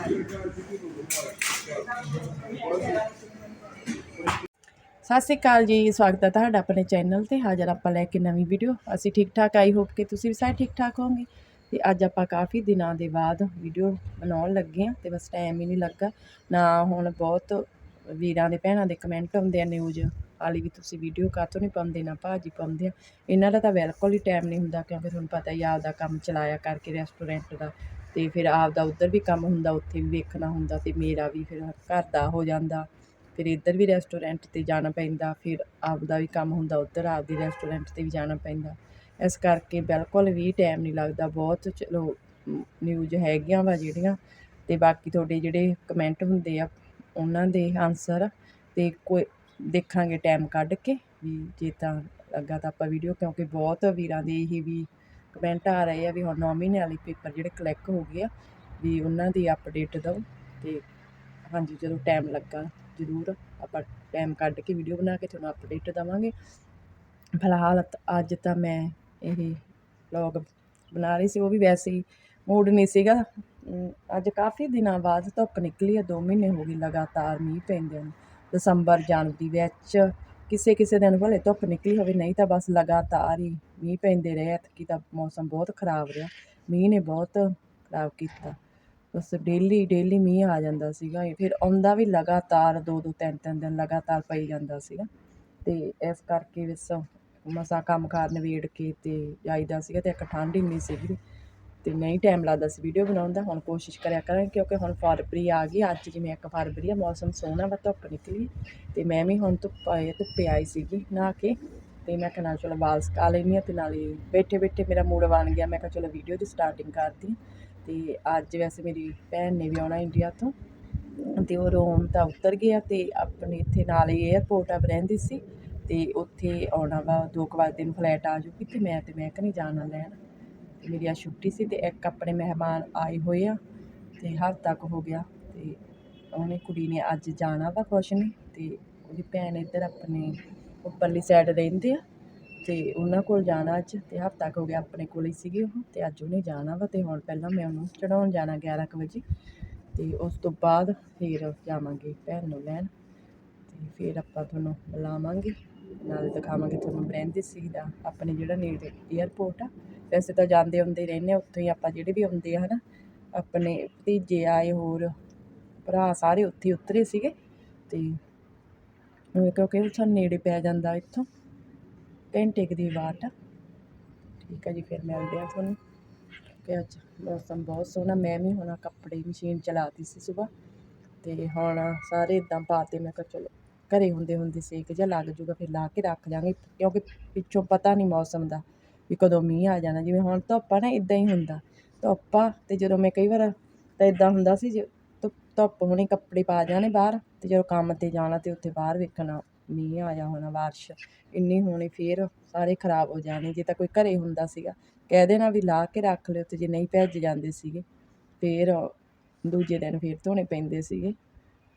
ਸਤਿ ਸ਼੍ਰੀ ਅਕਾਲ ਜੀ, ਸਵਾਗਤ ਹੈ ਤੁਹਾਡਾ ਆਪਣੇ ਚੈਨਲ ਤੇ। ਹਾਜ਼ਰ ਆਪਾਂ ਲੈ ਕੇ ਨਵੀਂ ਵੀਡੀਓ ਅਸੀਂ ਠੀਕ ਠਾਕ ਆਈ ਹੋਪ ਕਿ ਤੁਸੀਂ ਵੀ ਸਾਰੇ ਠੀਕ ਠਾਕ ਹੋਵੋਗੇ। ਤੇ ਅੱਜ ਆਪਾਂ ਕਾਫੀ ਦਿਨਾਂ ਦੇ ਬਾਅਦ ਵੀਡੀਓ ਬਣਾਉਣ ਲੱਗੇ ਆ ਤੇ ਬਸ ਟਾਈਮ ਹੀ ਨਹੀਂ ਲੱਗਾ। ਨਾ ਹੁਣ ਬਹੁਤ ਵੀਰਾਂ ਦੇ ਭੈਣਾਂ ਦੇ ਕਮੈਂਟ ਆਉਂਦੇ ਆ ਨਿਊਜ਼ ਵਾਲੀ ਵੀ ਤੁਸੀਂ ਵੀਡੀਓ ਕਾਤੋਂ ਨਹੀਂ ਪਾਉਂਦੇ, ਨਾ ਭਾਜੀ ਪਾਉਂਦੇ ਆ। ਇਹਨਾਂ ਦਾ ਤਾਂ ਬਿਲਕੁਲ ਹੀ ਟਾਈਮ ਨਹੀਂ ਹੁੰਦਾ, ਕਿਉਂਕਿ ਤੁਹਾਨੂੰ ਪਤਾ ਹੀ ਆ ਆਪਦਾ ਕੰਮ ਚਲਾਇਆ ਕਰਕੇ ਰੈਸਟੋਰੈਂਟ ਦਾ। ਅਤੇ ਫਿਰ ਆਪਦਾ ਉੱਧਰ ਵੀ ਕੰਮ ਹੁੰਦਾ, ਉੱਥੇ ਵੀ ਵੇਖਣਾ ਹੁੰਦਾ ਅਤੇ ਮੇਰਾ ਵੀ ਫਿਰ ਘਰ ਦਾ ਹੋ ਜਾਂਦਾ। ਫਿਰ ਇੱਧਰ ਵੀ ਰੈਸਟੋਰੈਂਟ 'ਤੇ ਜਾਣਾ ਪੈਂਦਾ, ਫਿਰ ਆਪਦਾ ਵੀ ਕੰਮ ਹੁੰਦਾ, ਉੱਧਰ ਆਪਦੀ ਰੈਸਟੋਰੈਂਟ 'ਤੇ ਵੀ ਜਾਣਾ ਪੈਂਦਾ। ਇਸ ਕਰਕੇ ਬਿਲਕੁਲ ਵੀ ਟਾਈਮ ਨਹੀਂ ਲੱਗਦਾ, ਬਹੁਤ ਚਲੋ ਨਿਊਜ਼ ਹੈਗੀਆਂ ਵਾ ਜਿਹੜੀਆਂ ਅਤੇ ਬਾਕੀ ਤੁਹਾਡੇ ਜਿਹੜੇ ਕਮੈਂਟ ਹੁੰਦੇ ਆ, ਉਹਨਾਂ ਦੇ ਆਨਸਰ ਅਤੇ ਕੋਈ ਦੇਖਾਂਗੇ ਟਾਈਮ ਕੱਢ ਕੇ ਵੀ ਜੇ ਤਾਂ ਲੱਗਾ ਤਾਂ ਆਪਾਂ ਵੀਡੀਓ ਕਿਉਂਕਿ ਬਹੁਤ ਵੀਰਾਂ ਦੇ ਇਹ ਵੀ ਕਮੈਂਟ ਆ ਰਹੇ ਆ ਵੀ ਹੁਣ 9 ਮਹੀਨੇ ਵਾਲੇ ਪੇਪਰ ਜਿਹੜੇ ਕਲੈਕ ਹੋ ਗਏ ਆ, ਵੀ ਉਹਨਾਂ ਦੀ ਅਪਡੇਟ ਦਿਓ ਤੇ ਹਾਂਜੀ, ਜਦੋਂ ਟਾਈਮ ਲੱਗਾ, ਜ਼ਰੂਰ ਆਪਾਂ ਟਾਈਮ ਕੱਢ ਕੇ ਵੀਡੀਓ ਬਣਾ ਕੇ ਤੁਹਾਨੂੰ ਅਪਡੇਟ ਦੇਵਾਂਗੇ। ਫਿਲਹਾਲ ਅੱਜ ਤਾਂ ਮੈਂ ਇਹ ਵਲੌਗ ਬਣਾ ਰਹੀ ਸੀ, ਉਹ ਵੀ ਵੈਸੇ ਹੀ ਮੂਡ ਨਹੀਂ ਸੀਗਾ। ਅੱਜ ਕਾਫੀ ਦਿਨਾਂ ਬਾਅਦ ਧੁੱਪ ਨਿਕਲੀ ਆ 2 ਮਹੀਨੇ ਹੋ ਗਏ ਲਗਾਤਾਰ ਮੀਂਹ ਪੈਂਦੇ ਨੇ। ਦਸੰਬਰ, ਜਨਵਰੀ ਵਿੱਚ ਕਿਸੇ ਕਿਸੇ ਦਿਨ ਭਲੇ ਧੁੱਪ ਨਿਕਲੀ ਹੋਵੇ, ਨਹੀਂ ਤਾਂ ਬਸ ਲਗਾਤਾਰ ਹੀ ਮੀਂਹ ਪੈਂਦੇ ਰਹੇ। ਐਤਕੀ ਤਾਂ ਮੌਸਮ ਬਹੁਤ ਖਰਾਬ ਰਿਹਾ। ਮੀਂਹ ਨੇ ਬਹੁਤ ਖਰਾਬ ਕੀਤਾ। ਬਸ ਡੇਲੀ ਡੇਲੀ ਮੀਂਹ ਆ ਜਾਂਦਾ ਸੀਗਾ। ਫਿਰ ਆਉਂਦਾ ਵੀ ਲਗਾਤਾਰ ਦੋ ਦੋ, ਤਿੰਨ ਤਿੰਨ ਦਿਨ ਲਗਾਤਾਰ ਪਈ ਜਾਂਦਾ ਸੀਗਾ। ਅਤੇ ਇਸ ਕਰਕੇ ਬਸ ਮਸਾਂ ਕੰਮ ਕਾਰ ਨਿਬੇੜ ਕੇ ਅਤੇ ਜਾਈਦਾ ਸੀਗਾ ਅਤੇ ਇੱਕ ਠੰਡ ਇੰਨੀ ਸੀਗੀ ਤੇ ਨਹੀਂ ਟਾਈਮ ਲੱਗਦਾ ਸੀ ਵੀਡੀਓ ਬਣਾਉਣ ਦਾ, ਹੁਣ ਕੋਸ਼ਿਸ਼ ਕਰਿਆ ਕਰਾਂਗੇ ਕਿਉਂਕਿ ਹੁਣ ਫਰਵਰੀ ਆ ਗਈ, ਅੱਜ ਜਿਵੇਂ ਇੱਕ ਫਰਵਰੀ ਆ, ਮੌਸਮ ਸੋਹਣਾ ਵਾ, ਧੁੱਪ ਨਿਕਲੀ। ਤੇ ਮੈਂ ਵੀ ਹੁਣ ਧੁੱਪ ਆਏ, ਧੁੱਪੇ ਆਈ ਸੀਗੀ ਨਹਾ ਕੇ ਤੇ ਮੈਂ ਕਿਹਾ ਨਾਲ ਚਲੋ ਵਾਲ ਸੁਕਾ ਲੈਂਦੀ ਹਾਂ ਤੇ ਨਾਲੇ ਬੈਠੇ ਬੈਠੇ ਮੇਰਾ ਮੂਡ ਬਣ ਗਿਆ, ਮੈਂ ਕਿਹਾ ਚਲੋ ਵੀਡੀਓ ਦੀ ਸਟਾਰਟਿੰਗ ਕਰਦੀ ਹਾਂ। ਤੇ ਅੱਜ ਵੈਸੇ ਮੇਰੀ ਭੈਣ ਨੇ ਵੀ ਆਉਣਾ ਇੰਡੀਆ ਤੋਂ ਤੇ ਉਹ ਰੋਮ ਤਾਂ ਉਤਰ ਗਿਆ ਤੇ ਆਪਣੇ ਇੱਥੇ ਨਾਲ ਹੀ 에ਅਰਪੋਰਟ ਆ, ਰਹਿੰਦੀ ਸੀ ਤੇ ਉੱਥੇ ਆਉਣਾ ਵਾ, ਦੋ ਕੁ ਵਜੇ ਦਿਨ ਫਲੈਟ ਆ ਜੂਗੀ ਤੇ ਮੈਂ ਤੇ ਮੈਂ ਕਹਿੰਦੀ ਜਾਣਾ ਲੈਣ। ਤੇ ਮੇਰੀ ਅੱਜ ਛੁੱਟੀ ਸੀ ਤੇ ਇੱਕ ਆਪਣੇ ਮਹਿਮਾਨ ਆਏ ਹੋਏ ਆ ਤੇ ਹਫ਼ਤਾ ਕੁ ਹੋ ਗਿਆ ਤੇ ਉਹਨੇ ਕੁੜੀ ਨੇ ਅੱਜ ਜਾਣਾ ਵਾ ਕੁਛ ਨਹੀਂ ਤੇ ਉਹਦੀ ਭੈਣ ਇੱਧਰ ਆਪਣੇ ਉੱਪਰਲੀ ਸਾਈਡ ਰਹਿੰਦੇ ਆ ਤੇ ਉਹਨਾਂ ਕੋਲ ਜਾਣਾ ਅੱਜ ਤੇ ਹਫ਼ਤਾ ਕੁ ਹੋ ਗਿਆ ਆਪਣੇ ਕੋਲ ਹੀ ਸੀਗੇ ਉਹ ਤੇ ਅੱਜ ਉਹਨੇ ਜਾਣਾ ਵਾ ਤੇ ਹੁਣ ਪਹਿਲਾਂ ਮੈਂ ਉਹਨੂੰ ਚੜਾਉਣ ਜਾਣਾ 11 ਕੁ ਵਜੇ ਤੇ ਉਸ ਤੋਂ ਬਾਅਦ ਫਿਰ ਜਾਵਾਂਗੇ ਭੈਣ ਨੂੰ ਲੈਣ ਤੇ ਫਿਰ ਆਪਾਂ ਤੁਹਾਨੂੰ ਬੁਲਾਵਾਂਗੇ ਨਾਲ ਦਿਖਾਵਾਂਗੇ ਤੁਹਾਨੂੰ ਬ੍ਰੈਂਡਿਸੀ ਦਾ, ਆਪਣੇ ਜਿਹੜਾ ਨੇੜੇ 에ਅਰਪੋਰਟ ਆ, ਵੈਸੇ ਤਾਂ ਜਾਂਦੇ ਹੁੰਦੇ ਰਹਿੰਦੇ ਆ, ਉੱਥੋਂ ਹੀ ਆਪਾਂ ਜਿਹੜੇ ਵੀ ਆਉਂਦੇ ਆ, ਹਨਾ, ਆਪਣੇ ਭਤੀਜੇ ਆਏ ਹੋਰ, ਭਰਾ ਸਾਰੇ ਉੱਥੇ ਹੀ ਉਤਰੇ ਸੀਗੇ, ਤੇ ਉਹ ਕਿਉਂਕਿ ਉਹ ਸਾਨੂੰ ਨੇੜੇ ਪੈ ਜਾਂਦਾ ਇੱਥੋਂ, ਘੰਟੇ ਕੁ ਦੀ ਵਾਟ ਆ। ਠੀਕ ਆ ਜੀ, ਫਿਰ ਮਿਲਦੇ ਆ ਤੁਹਾਨੂੰ। ਕਿ ਅੱਜ ਮੌਸਮ ਬਹੁਤ ਸੋਹਣਾ, ਮੈਂ ਵੀ ਹੁਣ ਕੱਪੜੇ ਮਸ਼ੀਨ ਚਲਾਤੀ ਸੀ ਸਵੇਰ ਤੇ ਹੁਣ ਸਾਰੇ ਇਦਾਂ ਪਾਤੇ ਮੈਂ ਕਿਹਾ ਚਲੋ ਘਰੇ ਹੁੰਦੇ ਹੁੰਦੇ ਸੇਕ ਜਿਹਾ ਲੱਗ ਜੂਗਾ, ਫਿਰ ਲਾ ਕੇ ਰੱਖ ਜਾਾਂਗੇ ਕਿਉਂਕਿ ਪਿੱਛੋਂ ਪਤਾ ਨਹੀਂ ਮੌਸਮ ਦਾ ਵੀ ਕਦੋਂ ਮੀਂਹ ਆ ਜਾਣਾ। ਜਿਵੇਂ ਹੁਣ ਧੁੱਪ ਆ ਨਾ ਇਦਾਂ ਹੀ ਹੁੰਦਾ। ਧੁੱਪ ਆ ਅਤੇ ਜਦੋਂ ਮੈਂ ਕਈ ਵਾਰ ਤਾਂ ਇਦਾਂ ਹੁੰਦਾ ਸੀ ਜੇ ਧੁੱਪ ਧੁੱਪ ਹੋਣੀ ਕੱਪੜੇ ਪਾ ਜਾਣੇ ਬਾਹਰ ਅਤੇ ਜਦੋਂ ਕੰਮ ਤੇ ਜਾਣਾ ਤੇ ਉੱਥੇ ਬਾਹਰ ਵੇਖਣਾ, ਮੀਂਹ ਆ ਜਾ ਹੋਣਾ, ਬਾਰਿਸ਼ ਇੰਨੀ ਹੋਣੀ, ਫਿਰ ਸਾਰੇ ਖਰਾਬ ਹੋ ਜਾਣੇ। ਜੇ ਤਾਂ ਕੋਈ ਘਰੇ ਹੁੰਦਾ ਸੀਗਾ, ਕਹਿ ਦੇਣਾ ਵੀ ਲਾ ਕੇ ਰੱਖ ਲਿਓ, ਤੇ ਜੇ ਨਹੀਂ ਭੱਜ ਜਾਂਦੇ ਸੀਗੇ, ਫਿਰ ਦੂਜੇ ਦਿਨ ਫਿਰ ਧੋਣੇ ਪੈਂਦੇ ਸੀਗੇ।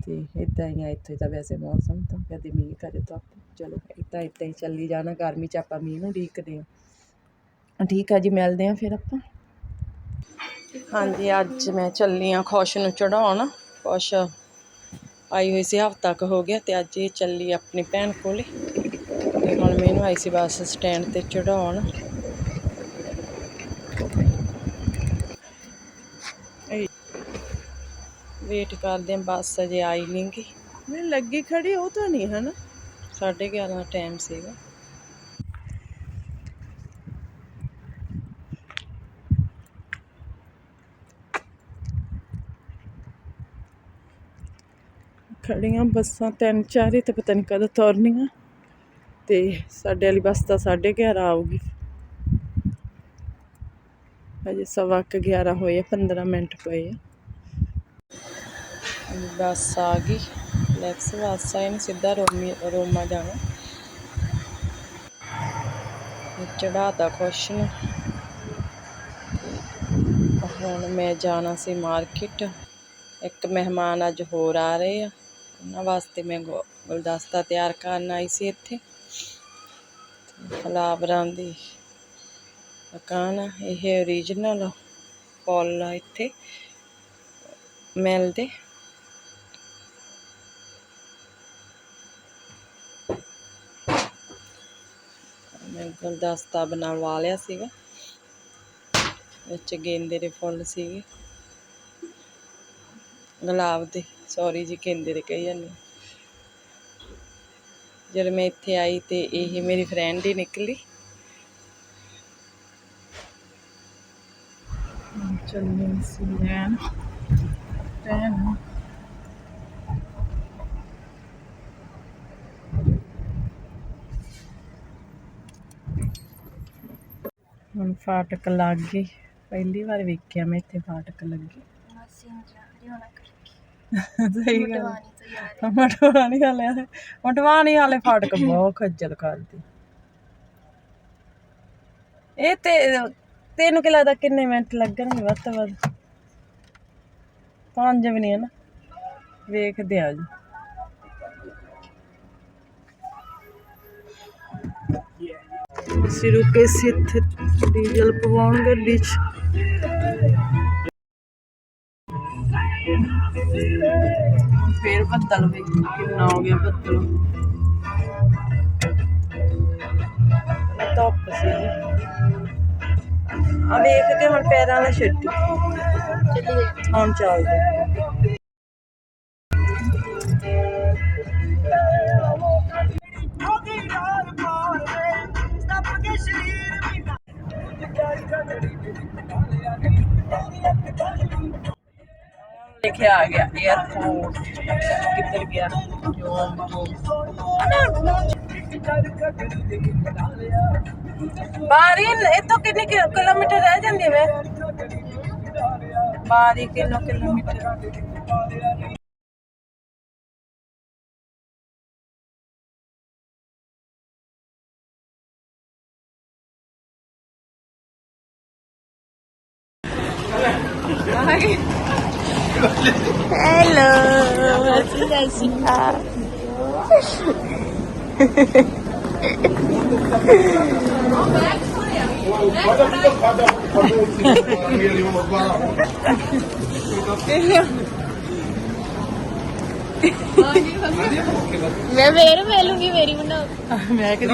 ਤੇ ਇਦਾਂ ਹੀ ਆ, ਇੱਥੇ ਤਾਂ ਵੈਸੇ ਮੌਸਮ ਤਾਂ ਕਦੇ ਮੀਂਹ, ਕਦੇ ਧੁੱਪ। ਚਲੋ ਇੱਦਾਂ ਇੱਦਾਂ ਹੀ ਚੱਲੀ ਜਾਣਾ ਗਰਮੀ 'ਚ ਆਪਾਂ ਮੀਂਹ ਨੂੰ ਉਡੀਕਦੇ ਹਾਂ। ਠੀਕ ਆ ਜੀ, ਮਿਲਦੇ ਹਾਂ ਫਿਰ ਆਪਾਂ। ਹਾਂਜੀ, ਅੱਜ ਮੈਂ ਚੱਲੀ ਆ ਖੁਸ਼ ਨੂੰ ਚੜਾਉਣ। ਖੁਸ਼ ਆਈ ਹੋਈ ਸੀ, ਹਫ਼ਤਾ ਕੁ ਹੋ ਗਿਆ ਤੇ ਅੱਜ ਇਹ ਚੱਲੀ ਆਪਣੀ ਭੈਣ ਕੋਲੇ। ਤੇ ਹੁਣ ਮੈਨੂੰ ਆਈ ਸੀ ਬੱਸ ਸਟੈਂਡ ਤੇ ਚੜਾਉਣ। ਵੇਟ ਕਰਦੇ ਆ ਬੱਸ ਅਜੇ ਆਈ ਨਹੀਂ ਗੀ। ਮੈਨੂੰ ਲੱਗੀ ਖੜੀ ਉਹ ਤਾਂ ਨਹੀਂ ਹਨ? 11:30 ਦਾ ਟਾਈਮ ਸੀਗਾ। ਖੜੀਆਂ ਬੱਸਾਂ ਤਿੰਨ ਚਾਰ ਹੀ ਤੇ ਪਤਾ ਨਹੀਂ ਕਦੋਂ ਤੁਰਨੀਆਂ। ਤੇ ਸਾਡੇ ਵਾਲੀ ਬੱਸ ਤਾਂ 11:30 ਆਊਗੀ। ਅਜੇ ਸਵਾ ਕੁ 11 ਹੋਏ ਆ 15 ਮਿੰਟ ਪਏ ਆ। ਬੱਸ ਆ ਗਈ। ਲੈਕਸ ਬੱਸ ਆ, ਇਹਨੇ ਸਿੱਧਾ ਰੋਮੀ, ਰੋਮਾ ਜਾਣਾ। ਚੜਾਤਾ ਖੁਸ਼ ਨੂੰ। ਹੁਣ ਮੈਂ ਜਾਣਾ ਸੀ ਮਾਰਕੀਟ। ਇੱਕ ਮਹਿਮਾਨ ਅੱਜ ਹੋਰ ਆ ਰਹੇ ਆ। ਉਹਨਾਂ ਵਾਸਤੇ ਮੈਂ ਗੁ- ਗੁਲਦਸਤਾ ਤਿਆਰ ਕਰਨ ਆਈ ਸੀ ਇੱਥੇ। ਫਲਾਵਰਾਂ ਦੀ ਦੁਕਾਨ ਆ, ਇਹ ਓਰੀਜਨਲ ਫੁੱਲ ਆ ਇੱਥੇ, ਮਿਲਦੇ। ਮੈਂ ਗੁਲਦਸਤਾ ਬਣਵਾ ਲਿਆ ਸੀਗਾ। ਵਿੱਚ ਗੇਂਦੇ ਦੇ ਫੁੱਲ ਸੀਗੇ। ਗੁਲਾਬ ਦੇ ਸੌਰੀ ਜੀ, ਗੇਂਦੇ ਦੇ ਕਹੀ ਜਾਂਦੀ ਹਾਂ। ਜਦ ਮੈਂ ਇੱਥੇ ਆਈ ਤੇ ਇਹ ਮੇਰੀ ਫਰੈਂਡ ਹੀ ਨਿਕਲੀ। ਚੱਲੀ ਸੀ ਲੈਣ। ਟੈਨ ਹੁਣ ਫਾਟਕ ਲੱਗ ਗਈ ਪਹਿਲੀ ਵਾਰ ਵੇਖਿਆ ਮੈਂ ਇੱਥੇ ਫਾਟਕ ਲੱਗੀ। ਸਹੀ ਗੱਲ। ਮਟਵਾਣੀ ਮਟਵਾਣੀ ਫਾਟਕ ਬਹੁਤ ਖੱਜਲ ਕਰਦੀ ਇਹ ਤੇ ਤੈਨੂੰ ਕੀ ਲੱਗਦਾ ਕਿੰਨੇ ਮਿੰਟ ਲੱਗਣਗੇ ਵੱਧ ਤੋਂ ਵੱਧ? ਪੰਜ ਵੀ ਨਹੀਂ ਹੈ ਨਾ। ਵੇਖਦੇ ਆ ਜੀ। ਅਸੀਂ ਰੁਕੇ ਸੀ ਇੱਥੇ। ਡੀਜ਼ਲ ਪਵਾਉਣ ਗੱਡੀ 'ਚ ਫੇਰ ਬੱਦਲ ਵੇਖ ਕਿੰਨਾ ਹੋ ਗਿਆ ਬੱਦਲ ਧੁੱਪ ਸੀ ਆ ਵੇਖ ਕੇ ਹੁਣ ਪੈਰਾਂ ਨਾਲ ਛੱਡੀ ਲਿਖਿਆ ਆ ਗਿਆ 에어ਪੋਰਟ ਕਿੱਧਰ ਗਿਆ ਜੋਮ ਬਾਰੀ ਇਤੋਂ ਕਿੰਨੇ ਕਿਲੋਮੀਟਰ ਰਹਿ ਜਾਂਦੀ ਵੇ? ਬਾਰੀ ਕਿੰਨੋ ਕਿਲੋਮੀਟਰ? ਹੈਲੋ ਸਤਿ ਸ਼੍ਰੀ ਅਕਾਲ ਮੈਂ ਫੇਰ ਮਿਲੂੰਗੀ ਮੇਰੀ ਬਣਾ ਮੈਂ ਕਿ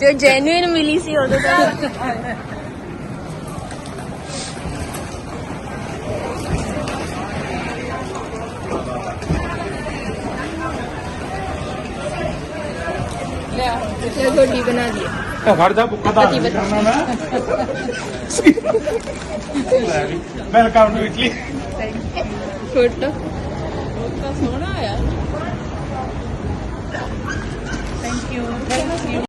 ਜੋ ਜੈਨੂਇਨ ਮਿਲੀ ਸੀ ਉਦੋਂ ਤਾਂ। ਲੈ ਤੁਹਾਡੀ ਬਣਾ ਦੀ ਫੜ ਜਾ ਬੁੱਕਾ ਦਾ welcome to Italy photo thank you